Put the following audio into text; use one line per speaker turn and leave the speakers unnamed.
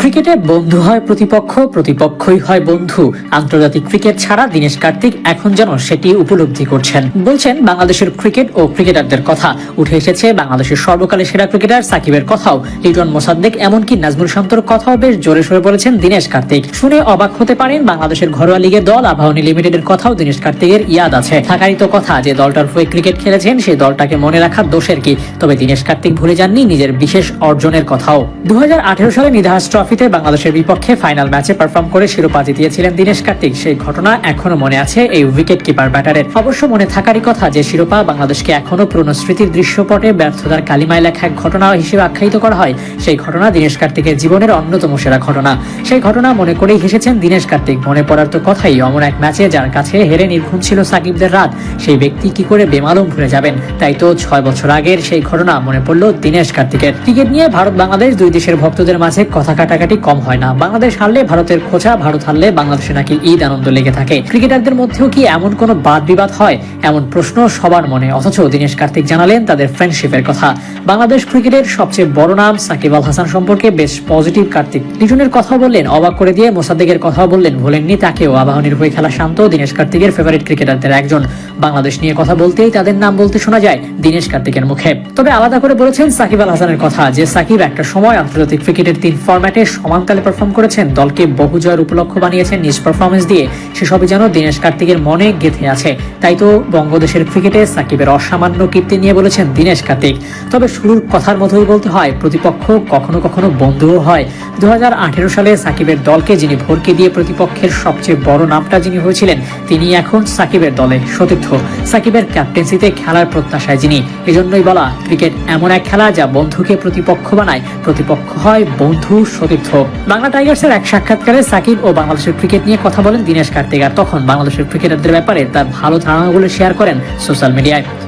ক্রিকেটে বন্ধু হয় প্রতিপক্ষ, প্রতিপক্ষই হয় বন্ধু। আন্তর্জাতিক ক্রিকেট ছাড়া দীনেশ কার্তিক এখন যেন সেটি উপলব্ধি করছেন। বলছেন, বাংলাদেশের ক্রিকেট ও ক্রিকেটারদের কথা। উঠে এসেছে বাংলাদেশের সর্বকালের সেরা ক্রিকেটার সাকিবের কথাও। লিটন মোসাদ্দেক এমনকি নাজমুল শান্তর কথাও বেশ জোরে সরে বলেছেন দীনেশ কার্তিক। শুনে অবাক হতে পারেন, বাংলাদেশের ঘরোয়া লিগের দল আবাহনী লিমিটেডের কথাও দীনেশ কার্তিকের ইয়াদ আছে। থাকারই তো কথা যে দলটার হয়ে ক্রিকেট খেলেছেন, সেই দলটাকে মনে রাখার দোষের কি? তবে দীনেশ কার্তিক ভুলে যাননি নিজের বিশেষ অর্জনের কথাও। দু হাজার আঠেরো সালে নিধাস ট্রফিতে বাংলাদেশের বিপক্ষে ফাইনাল ম্যাচে পারফর্ম করে শিরোপা জিতিয়েছিলেন দীনেশ কার্তিক। সেই ঘটনা এখনও মনে আছে এই উইকেট কিপার ব্যাটারের। অবশ্য মনে থাকারই কথা যে শিরোপা বাংলাদেশকে এখনও পুরনো স্মৃতির দৃশ্যপটে ব্যর্থতার কালিমায় লেখা এক ঘটনা হিসেবে আখ্যায়িত করা হয়। সেই ঘটনা দীনেশ কার্তিকের জীবনের অন্যতম সেরা ঘটনা। সেই ঘটনা মনে করেই হেসেছেন দীনেশ কার্তিক। মনে পড়ার তো কথাই অমন এক ম্যাচে যার কাছে হেরে নির্ঘুম ছিল সাকিবদের রাত। সেই ব্যক্তি কি করে বেমালুম ভুলে যাবেন? তাই তো ছয় বছর আগের সেই ঘটনা মনে পড়ল দীনেশ কার্তিকের। ক্রিকেট নিয়ে ভারত বাংলাদেশ দুই দেশের ভক্তদের মাঝে কথা কাটাকাটি কম হয় না। বাংলাদেশ হারলে ভারতের খোঁচা, ভারত হারলে বাংলাদেশে নাকি ঈদ আনন্দ লেগে থাকে। ক্রিকেটারদের মধ্যেও কি এমন কোনো বাদ বিবাদ হয়? এমন প্রশ্ন সবার মনে। অথচ দীনেশ কার্তিক জানালেন তাদের ফ্রেন্ডশিপের কথা। বাংলাদেশ ক্রিকেটের সবচেয়ে বড় নাম সাকিব আল হাসান সম্পর্কে বেশ পজিটিভ কার্তিক লিটনের কথা বললেন, অবাক করে দিয়ে মোসাদ্দেকের কথাও বললেন, ভোলেননি তাকেও। আবাহনীর হয়ে খেলা শান্ত দীনেশ কার্তিকের ফেভারিট ক্রিকেটারদের একজন। বাংলাদেশ নিয়ে কথা বলতেই তাদের নাম বলতে শোনা যায় দীনেশ কার্তিকের মুখে। তবে আলাদা করে বলেছেন সাকিব আল হাসানের কথা, যে সাকিব একটা সময় আন্তর্জাতিক ক্রিকেটের তিন ফরম্যাটে সমানতালে পারফর্ম করেছেন। দলকে বহু জয়ের উপলক্ষ বানিয়েছেন। নিজ পারফরমেন্স দিয়ে সেসবই যেন দীনেশ কার্তিকের মনে গেঁথে আছে। তাই তো বঙ্গদেশের ক্রিকেটে সাকিবের অসামান্য কীর্তি নিয়ে বলেছেন দীনেশ কার্তিক। তবে শুরুর কথার মতোই বলতে হয়, প্রতিপক্ষ কখনো কখনো বন্ধুও হয়। দু সালে সাকিবের দলকে যিনি ভরকে দিয়ে প্রতিপক্ষের সবচেয়ে বড় নামটা যিনি হয়েছিলেন, তিনি এখন সাকিবের দলে সতীর্থ। সাকিবের ক্যাপ্টেন্সিতে খেলার প্রত্যাশায় যিনি, এজন্যই বলা ক্রিকেট এমন এক খেলা যা বন্ধুকে প্রতিপক্ষ বানায়। প্রতিপক্ষ হয় বন্ধু সতীর্থ বাংলা টাইগার্সের এক সাক্ষাৎকারে সাকিব ও বাংলাদেশের ক্রিকেট নিয়ে কথা বলেন দিনেশ কার্তিক, আর তখন বাংলাদেশের ক্রিকেটারদের ব্যাপারে তার ভালো ধারণাগুলো শেয়ার করেন সোশ্যাল মিডিয়ায়